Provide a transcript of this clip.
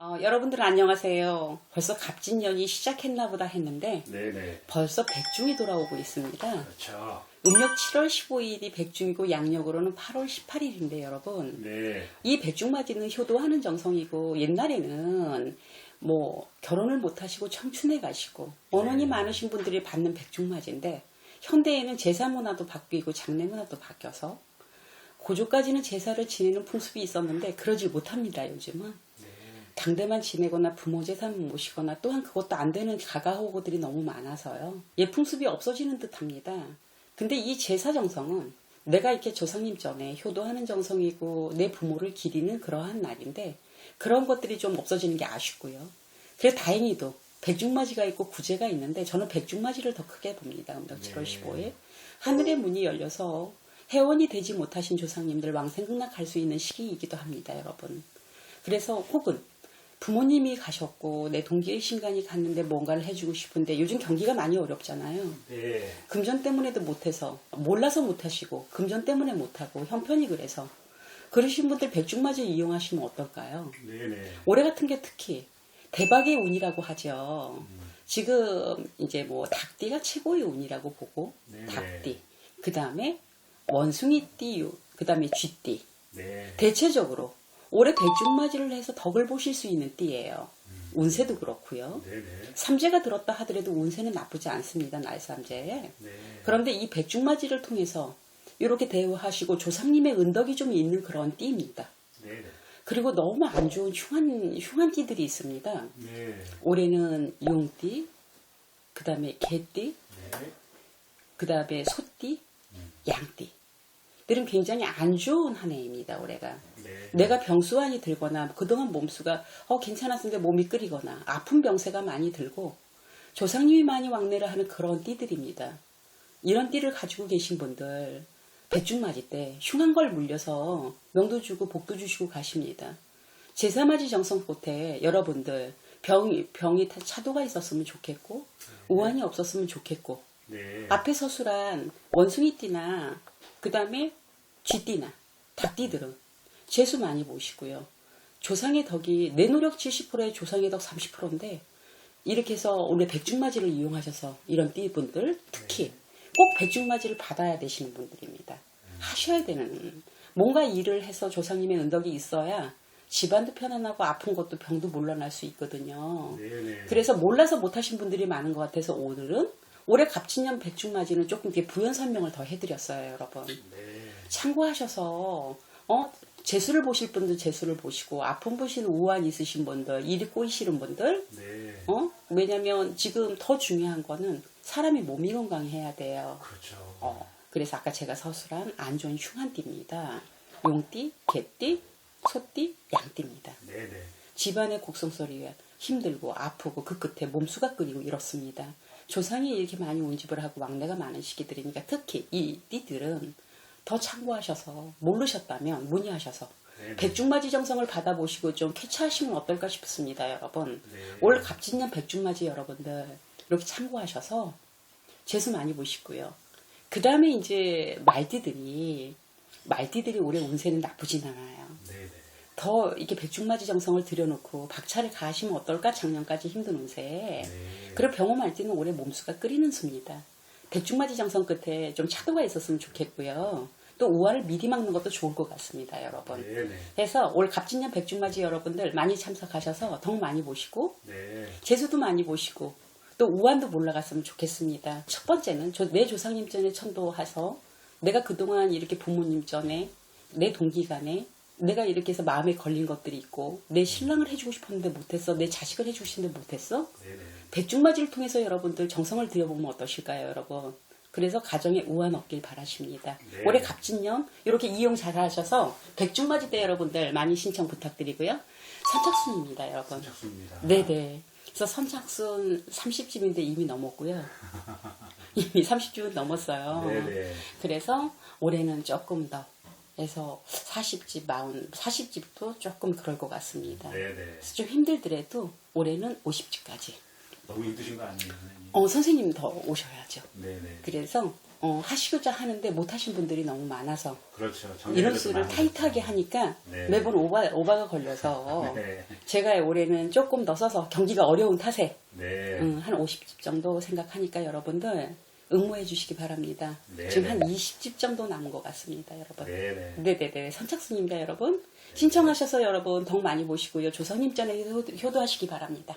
어, 여러분들 안녕하세요. 벌써 갑진년이 시작했나 보다 했는데 네네. 벌써 백중이 돌아오고 있습니다. 그렇죠. 음력 7월 15일이 백중이고 양력으로는 8월 18일인데 여러분 네. 이 백중맞이는 효도하는 정성이고 옛날에는 뭐 결혼을 못 하시고 청춘에 가시고 원혼이 네. 많으신 분들이 받는 백중맞이인데 현대에는 제사 문화도 바뀌고 장례 문화도 바뀌어서 고조까지는 제사를 지내는 풍습이 있었는데 그러지 못합니다 요즘은 네. 당대만 지내거나 부모 재산 모시거나 또한 그것도 안 되는 가가호고들이 너무 많아서요. 예 풍습이 없어지는 듯 합니다. 근데 이 제사 정성은 내가 이렇게 조상님 전에 효도하는 정성이고 내 부모를 기리는 그러한 날인데 그런 것들이 좀 없어지는 게 아쉽고요. 그래 다행히도 백중맞이가 있고 구제가 있는데 저는 백중맞이를 더 크게 봅니다. 음력 7월 네. 15일 하늘의 문이 열려서 회원이 되지 못하신 조상님들 왕생극락 할 수 있는 시기이기도 합니다, 여러분. 그래서 혹은 부모님이 가셨고 내 동기의 신간이 갔는데 뭔가를 해주고 싶은데 요즘 경기가 많이 어렵잖아요. 네. 금전 때문에도 못해서 몰라서 못하시고 금전 때문에 못하고 형편이 그래서 그러신 분들 백중맞이 이용하시면 어떨까요? 네네. 올해 같은 게 특히 대박의 운이라고 하죠. 지금 이제 뭐 닭띠가 최고의 운이라고 보고 네네. 닭띠 그 다음에 원숭이띠 그 다음에 쥐띠 네. 대체적으로 올해 백중맞이를 해서 덕을 보실 수 있는 띠예요. 운세도 그렇고요. 네네. 삼재가 들었다 하더라도 운세는 나쁘지 않습니다. 날삼재. 네. 그런데 이 백중맞이를 통해서 이렇게 대우하시고 조상님의 은덕이 좀 있는 그런 띠입니다. 네네. 그리고 너무 안 좋은 흉한 흉한 띠들이 있습니다. 네. 올해는 용띠, 그 다음에 개띠, 네. 그 다음에 소띠, 양띠. 들은 굉장히 안 좋은 한 해입니다. 올해가. 네. 내가 병수환이 들거나 그동안 몸수가 어 괜찮았는데 몸이 끓이거나 아픈 병세가 많이 들고 조상님이 많이 왕래를 하는 그런 띠들입니다. 이런 띠를 가지고 계신 분들 백중맞이 때 흉한 걸 물려서 명도 주고 복도 주시고 가십니다. 제사맞이 정성 끝에 여러분들 병, 병이 다 차도가 있었으면 좋겠고 우환이 없었으면 좋겠고 네. 앞에 서술한 원숭이띠나 그 다음에 쥐띠나 닭띠들은 재수 많이 보시고요. 조상의 덕이 내 노력 70%에 조상의 덕 30%인데 이렇게 해서 오늘 백중맞이를 이용하셔서 이런 띠분들 특히 꼭 백중맞이를 받아야 되시는 분들입니다. 하셔야 되는 뭔가 일을 해서 조상님의 은덕이 있어야 집안도 편안하고 아픈 것도 병도 물러날 수 있거든요. 네네. 그래서 몰라서 못하신 분들이 많은 것 같아서 오늘은 올해 갑진년 백중맞이는 조금 이렇게 부연 설명을 더 해드렸어요, 여러분. 네. 참고하셔서 어 재수를 보실 분들 재수를 보시고 아픈 보시는 우환 있으신 분들 일이 꼬이시는 분들 네. 어 왜냐면 지금 더 중요한 거는 사람이 몸이 건강해야 돼요. 그렇죠. 어 그래서 아까 제가 서술한 안 좋은 흉한띠입니다. 용띠, 개띠, 소띠, 양띠입니다. 네네. 집안의 곡성소리에 힘들고 아프고 그 끝에 몸수가 끓이고 이렇습니다. 조상이 이렇게 많이 운집을 하고 왕래가 많은 시기들이니까 특히 이 띠들은 더 참고하셔서 모르셨다면 문의하셔서 네네. 백중맞이 정성을 받아보시고 좀 쾌차하시면 어떨까 싶습니다, 여러분. 네. 올 갑진년 백중맞이 여러분들 이렇게 참고하셔서 재수 많이 보시고요. 그 다음에 이제 말띠들이 말띠들이 올해 운세는 나쁘진 않아요. 네네. 더 이렇게 백중맞이 정성을 들여놓고 박차를 가하시면 어떨까 작년까지 힘든 운세. 네. 그리고 병호말 때는 올해 몸수가 끓이는 수입니다. 백중맞이 정성 끝에 좀 차도가 있었으면 좋겠고요. 또 우화를 미리 막는 것도 좋을 것 같습니다, 여러분. 네 네. 그래서 올 갑진년 백중맞이 여러분들 많이 참석하셔서 덕 많이 보시고 네. 재수도 많이 보시고 또 우한도 몰라갔으면 좋겠습니다. 첫 번째는 저, 내 조상님 전에 천도해서 내가 그동안 이렇게 부모님 전에 내 동기간에 내가 이렇게 해서 마음에 걸린 것들이 있고 내 신랑을 해주고 싶었는데 못했어 내 자식을 해주고 싶은데 못했어 네네. 백중맞이를 통해서 여러분들 정성을 들여보면 어떠실까요 여러분 그래서 가정에 우한 없길 바라십니다 네. 올해 갑진년 이렇게 이용 잘 하셔서 백중맞이 때 여러분들 많이 신청 부탁드리고요 선착순입니다 여러분 착수입니다. 네네. 그래서 선착순 30집인데 이미 넘었고요. 이미 30집은 넘었어요. 네네. 그래서 올해는 조금 더 해서 40집, 40, 40집도 조금 그럴 것 같습니다. 네네. 그래서 좀 힘들더라도 올해는 50집까지. 너무 힘드신 거 아니에요, 선생님? 어, 선생님 더 오셔야죠. 네네. 그래서 어, 하시고자 하는데 못 하신 분들이 너무 많아서 그렇죠. 인원수를 많이 타이트하게. 하니까 네. 매번 오바, 오바가 걸려서 네. 제가 올해는 조금 더 써서 경기가 어려운 탓에 네. 음, 한 50집 정도 생각하니까 여러분들 응모해 주시기 바랍니다. 네, 지금 한 네. 20집 정도 남은 것 같습니다, 여러분. 네네. 네네네. 선착순입니다, 여러분. 신청하셔서 여러분 덕 많이 보시고요. 조선님전에 효도, 효도하시기 바랍니다.